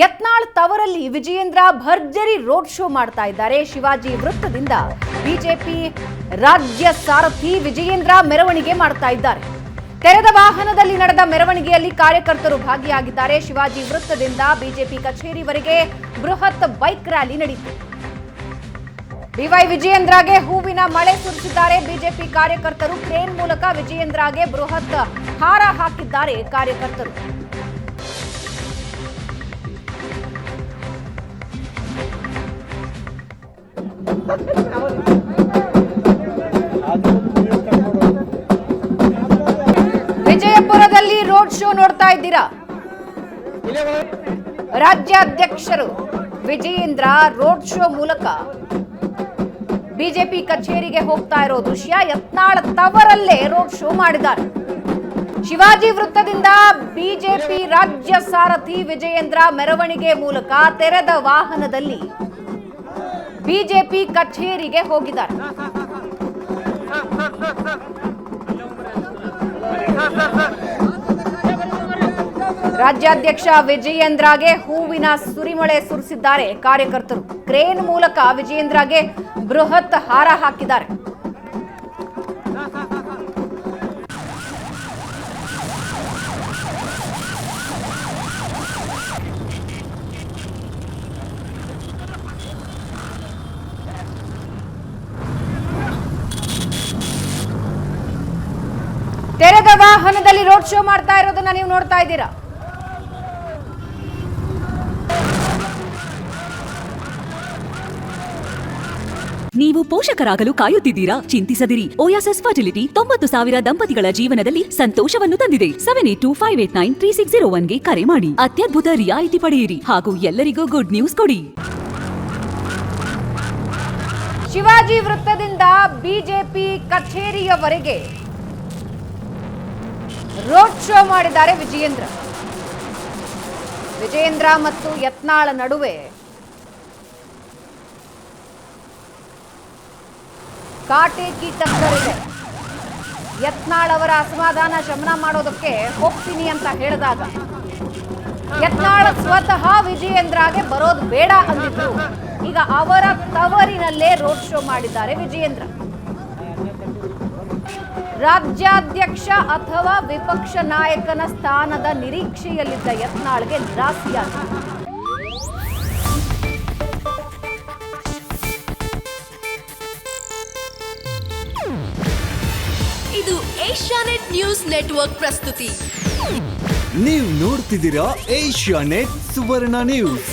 ಯತ್ನಾಳ್ ತವರಲ್ಲಿ ವಿಜಯೇಂದ್ರ ಭರ್ಜರಿ road show ಮಾಡ್ತಾ ಇದ್ದಾರೆ. ಶಿವಾಜಿ ವೃತ್ತದಿಂದ ಬಿಜೆಪಿ ರಾಜ್ಯ ಸಾರಥಿ ವಿಜಯೇಂದ್ರ ಮೆರವಣಿಗೆ ಮಾಡ್ತಾ ಇದ್ದಾರೆ. ತೆರೆದ ವಾಹನದಲ್ಲಿ ನಡೆದ ಮೆರವಣಿಗೆಯಲ್ಲಿ ಕಾರ್ಯಕರ್ತರು ಭಾಗಿಯಾಗಿದ್ದಾರೆ. ಶಿವಾಜಿ ವೃತ್ತದಿಂದ ಬಿಜೆಪಿ ಕಚೇರಿವರೆಗೆ ಬೃಹತ್ ಬೈಕ್ ರ್ಯಾಲಿ ನಡೆಯಿತು ಡಿವೈ ವಿಜಯೇಂದ್ರಗೆ ಹೂವಿನ ಮಳೆ ಸುರಿಸಿದ್ದಾರೆ. ಬಿಜೆಪಿ ಕಾರ್ಯಕರ್ತರು ಕ್ರೇನ್ ಮೂಲಕ ವಿಜಯೇಂದ್ರಗೆ ಬೃಹತ್ ಹಾರ ಹಾಕಿದ್ದಾರೆ ಕಾರ್ಯಕರ್ತರು. ವಿಜಯಪುರದಲ್ಲಿ ರೋಡ್ ಶೋ ನೋಡ್ತಾ ಇದ್ದೀರಾ? ರಾಜ್ಯಾಧ್ಯಕ್ಷರು ವಿಜಯೇಂದ್ರ ರೋಡ್ ಶೋ ಮೂಲಕ ಬಿಜೆಪಿ ಕಚೇರಿಗೆ ಹೋಗ್ತಾ ಇರೋ ದೃಶ್ಯ ಯತ್ನಾಳ್ ತವರಲ್ಲೇ ರೋಡ್ ಶೋ ಮಾಡಿದ್ದಾರೆ. ಶಿವಾಜಿ ವೃತ್ತದಿಂದ ಬಿಜೆಪಿ ರಾಜ್ಯ ಸಾರಥಿ ವಿಜಯೇಂದ್ರ ಮೆರವಣಿಗೆ ಮೂಲಕ ತೆರೆದ ವಾಹನದಲ್ಲಿ ಬಿಜೆಪಿ ಕಚೇರಿಗೆ ಹೋಗಿದ್ದಾರೆ. ರಾಜ್ಯಾಧ್ಯಕ್ಷ ವಿಜಯೇಂದ್ರಗೆ ಹೂವಿನ ಸುರಿಮಳೆ ಸುರಿಸಿದ್ದಾರೆ ಕಾರ್ಯಕರ್ತರು. ಕ್ರೇನ್ ಮೂಲಕ ವಿಜಯೇಂದ್ರಗೆ ಬೃಹತ್ ಹಾರ ಹಾಕಿದ್ದಾರೆ ತೆರೆದ ವಾಹನದಲ್ಲಿ ರೋಡ್ ಶೋ ಮಾಡ್ತಾ ಇರೋದನ್ನ ನೀವು ನೋಡ್ತಾ ಇದ್ದೀರಾ? ನೀವು ಪೋಷಕರಾಗಲು ಕಾಯುತ್ತಿದ್ದೀರಾ? ಚಿಂತಿಸದಿರಿ. ಓಯಾಸಸ್ ಫರ್ಟಿಲಿಟಿ ತೊಂಬತ್ತು ಸಾವಿರ ದಂಪತಿಗಳ ಜೀವನದಲ್ಲಿ ಸಂತೋಷವನ್ನು ತಂದಿದೆ. Seven eight two five eight nine three six zero ಒನ್ಗೆ ಕರೆ ಮಾಡಿ. ಅತ್ಯದ್ಭುತ ರಿಯಾಯಿತಿ ಪಡೆಯಿರಿ ಹಾಗೂ ಎಲ್ಲರಿಗೂ ಗುಡ್ ನ್ಯೂಸ್ ಕೊಡಿ. ಶಿವಾಜಿ ವೃತ್ತದಿಂದ ಬಿಜೆಪಿ ಕಚೇರಿಯವರೆಗೆ ರೋಡ್ ಶೋ ಮಾಡಿದ್ದಾರೆ ವಿಜಯೇಂದ್ರ. ವಿಜಯೇಂದ್ರ ಮತ್ತು ಯತ್ನಾಳ ನಡುವೆ ಕಾಟೇಕಿ ಇದೆ. ಯತ್ನಾಳ್ ಅವರ ಅಸಮಾಧಾನ ಶಮನ ಮಾಡೋದಕ್ಕೆ ಹೋಗ್ತೀನಿ ಅಂತ ಹೇಳಿದಾಗ ಯತ್ನಾಳ್ ಸ್ವತಃ ವಿಜಯೇಂದ್ರಗೆ ಬರೋದು ಬೇಡ ಅಂದಿದ್ರು. ಈಗ ಅವರ ತವರಿನಲ್ಲೇ ರೋಡ್ ಶೋ ಮಾಡಿದ್ದಾರೆ ವಿಜಯೇಂದ್ರ. ರಾಜ್ಯಾಧ್ಯಕ್ಷ ಅಥವಾ ವಿಪಕ್ಷ ನಾಯಕನ ಸ್ಥಾನದ ನಿರೀಕ್ಷೆಯಲ್ಲಿದ್ದ ಯತ್ನಾಳ್ಗೆ ನಿರಾಸೆಯಾಗಿದೆ. ಇದು ಏಷ್ಯಾನೆಟ್ ನ್ಯೂಸ್ ನೆಟ್ವರ್ಕ್ ಪ್ರಸ್ತುತಿ. ನೀವು ನೋಡ್ತಿದ್ದೀರಾ ಏಷ್ಯಾನೆಟ್ ಸುವರ್ಣ ನ್ಯೂಸ್.